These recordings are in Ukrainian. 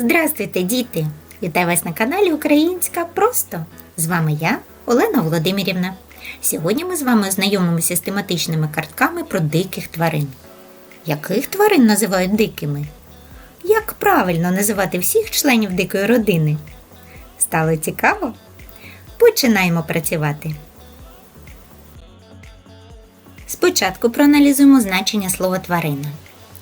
Здравствуйте, діти! Вітаю вас на каналі Українська Просто. З вами я, Олена Володимирівна. Сьогодні ми з вами ознайомимося з тематичними картками про диких тварин. Яких тварин називають дикими? Як правильно називати всіх членів дикої родини? Стало цікаво? Починаємо працювати. Спочатку проаналізуємо значення слова тварина.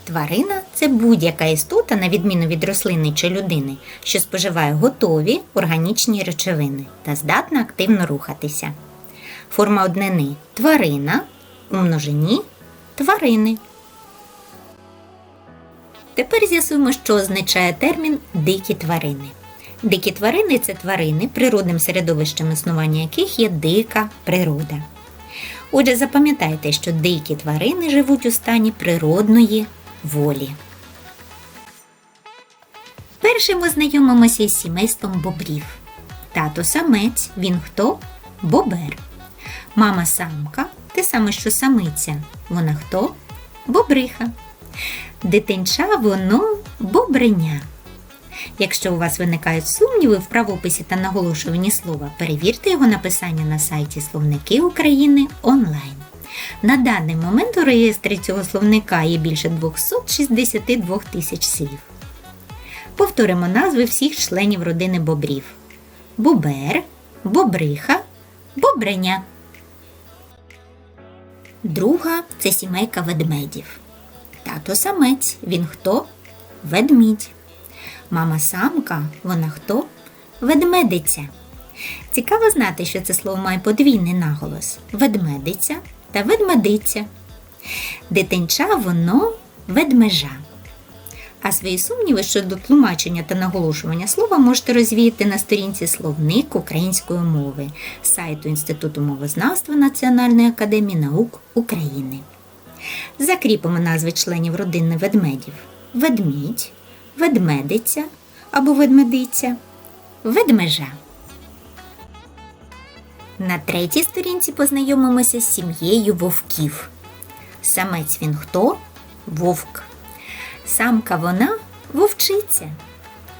Тварина це будь-яка істота, на відміну від рослини чи людини, що споживає готові органічні речовини та здатна активно рухатися. Форма однини тварина у множині тварини. Тепер з'ясуємо, що означає термін дикі тварини. Дикі тварини це тварини, природним середовищем існування яких є дика природа. Отже, запам'ятайте, що дикі тварини живуть у стані природної волі. Першим ми знайомимося із сімейством бобрів. Тато самець, він хто? Бобер. Мама самка, те саме, що самиця. Вона хто? Бобриха. Дитинча воно бобриня. Якщо у вас виникають сумніви в правописі та наголошуванні слова, перевірте його написання на сайті Словники України онлайн. На даний момент у реєстрі цього словника є більше 262 тисяч слів. Повторимо назви всіх членів родини бобрів: бобер, бобриха, бобреня. Друга це сімейка ведмедів. Тато самець. Він хто? Ведмідь. Мама самка, вона хто? Ведмедиця. Цікаво знати, що це слово має подвійний наголос ведмедиця та ведмедиця. Дитинча воно ведмежа. А свої сумніви щодо тлумачення та наголошування слова можете розвіяти на сторінці Словник української мови сайту Інституту мовознавства Національної академії наук України. Закріпимо назви членів родини ведмедів: ведмідь, ведмедиця або ведмедиця, ведмежа. На третій сторінці познайомимося з сім'єю вовків. Самець він хто? Вовк. Самка вона вовчиця.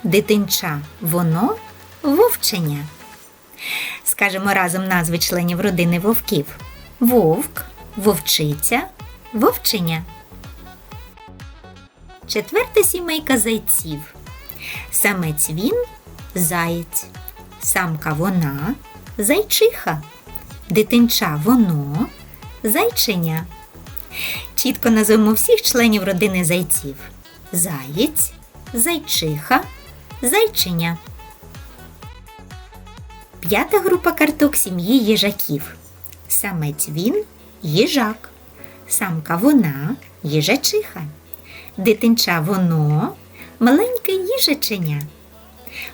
Дитинча воно вовченя. Скажемо разом назви членів родини вовків: вовк, вовчиця, вовченя. Четверта сімейка зайців. Самець він заєць. Самка вона зайчиха. Дитинча воно зайченя. Чітко назвемо всіх членів родини зайців: заєць, зайчиха, зайченя. П'ята група карток сім'ї їжаків. Самець він їжак. Самка вона їжачиха. Дитинча воно маленьке їжаченя.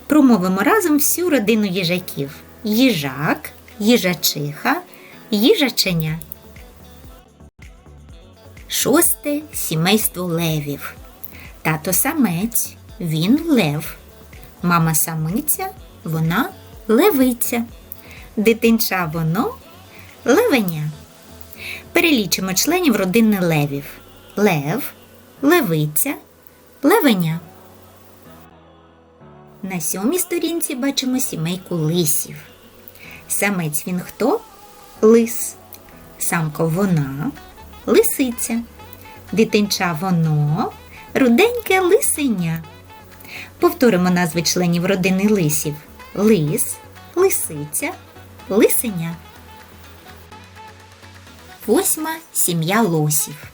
Промовимо разом всю родину їжаків: їжак, їжачиха, їжаченя. Шосте сімейство левів. Тато самець, він лев. Мама самиця, вона левиця. Дитинча воно левеня. Перелічимо членів родини левів: лев, левиця, левеня. На сьомій сторінці бачимо сімейку лисів. Самець він хто? Лис. Самка вона лисиця. Дитинча воно руденьке лисеня. Повторимо назви членів родини лисів: лис, лисиця, лисеня. Восьма сім'я лосів.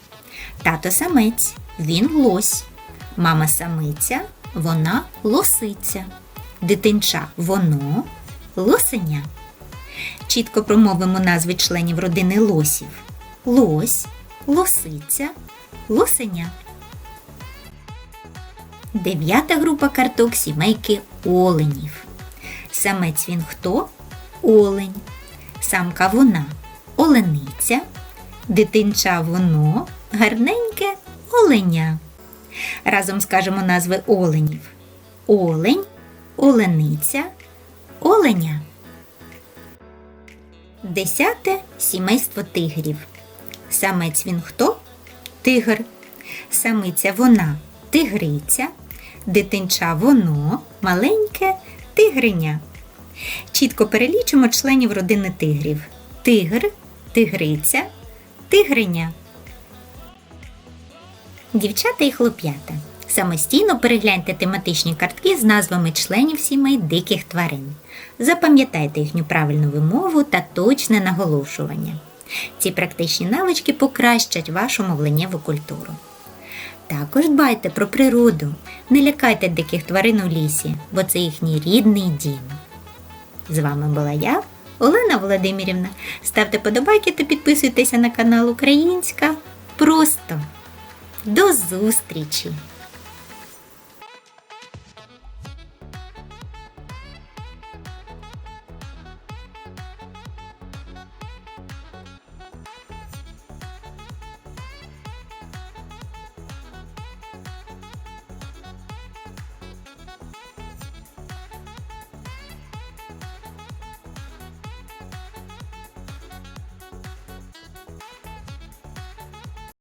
Тато самець, він лось. Мама самиця, вона лосиця. Дитинча воно лосеня. Чітко промовимо назви членів родини лосів: лось, лосиця, лосеня. Дев'ята група карток сімейки оленів. Самець він хто? Олень. Самка вона олениця. Дитинча воно гарненьке оленя. Разом скажемо назви оленів: олень, олениця, оленя. Десяте сімейство тигрів. Самець він хто? Тигр. Самиця вона тигриця. дитинча воно, маленьке тигриня. Чітко перелічимо членів родини тигрів: тигр, тигриця, тигриня. Дівчата і хлоп'ята. Самостійно перегляньте тематичні картки з назвами членів сімей диких тварин. Запам'ятайте їхню правильну вимову та точне наголошування. Ці практичні навички покращать вашу мовленнєву культуру. Також дбайте про природу, не лякайте диких тварин у лісі, бо це їхній рідний дім. З вами була я, Олена Володимирівна. Ставте подобайки та підписуйтеся на канал Українська. Просто до зустрічі!